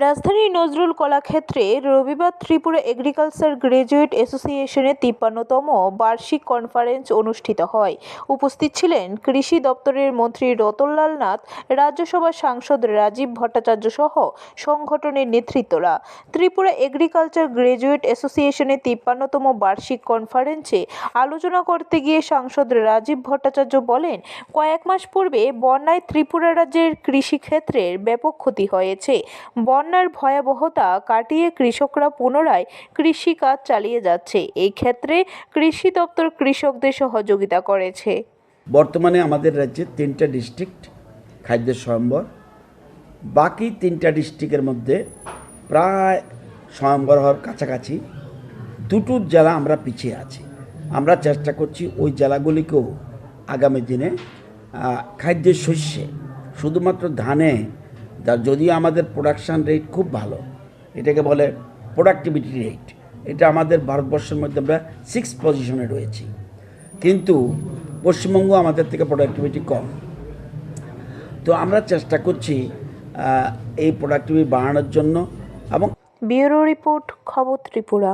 রাজধানীর নজরুল কলাক্ষেত্রে রবিবার Tripura agriculture graduate অ্যাসোসিয়েশনের তিপ্পান্নতম বার্ষিক কনফারেন্স অনুষ্ঠিত হয়। উপস্থিত ছিলেন কৃষি দপ্তরের মন্ত্রী রতনলাল নাথ রাজ্যসভার সাংসদ রাজীব ভট্টাচার্য সহ সংগঠনের নেতৃত্বরা। ত্রিপুরা এগ্রিকালচার গ্র্যাজুয়েট অ্যাসোসিয়েশনের তিপ্পান্নতম বার্ষিক কনফারেন্সে আলোচনা করতে গিয়ে সাংসদ রাজীব ভট্টাচার্য বলেন, কয়েক মাস পূর্বে বন্যায় ত্রিপুরা রাজ্যের কৃষিক্ষেত্রের ব্যাপক ক্ষতি হয়েছে। বন্যার ভয়াবহতা কাটিয়ে কৃষকরা পুনরায় কৃষিকাজ চালিয়ে যাচ্ছে। এই ক্ষেত্রে কৃষি দপ্তর কৃষকদের সহযোগিতা করেছে। বর্তমানে আমাদের রাজ্যে তিনটা ডিস্ট্রিক্ট খাদ্য স্বয়ম্বর। বাকি তিনটা ডিস্ট্রিক্টের মধ্যে প্রায় স্বয়ম্বর হওয়ার কাছাকাছি দুটো জেলা আমরা পিছিয়ে আছি। আমরা চেষ্টা করছি ওই জেলাগুলিকেও আগামী দিনে আহ, খাদ্যের শস্যে শুধুমাত্র ধানে যা যদি আমাদের প্রোডাকশান রেট খুব ভালো, এটাকে বলে প্রোডাক্টিভিটি রেট এটা আমাদের ভারতবর্ষের মধ্যে আমরা সিক্স পজিশনে রয়েছি। কিন্তু পশ্চিমবঙ্গ আমাদের থেকে প্রোডাক্টিভিটি কম। তো আমরা চেষ্টা করছি এই প্রোডাক্টিভিটি বাড়ানোর জন্য এবং ব্যুরো রিপোর্ট খবর ত্রিপুরা।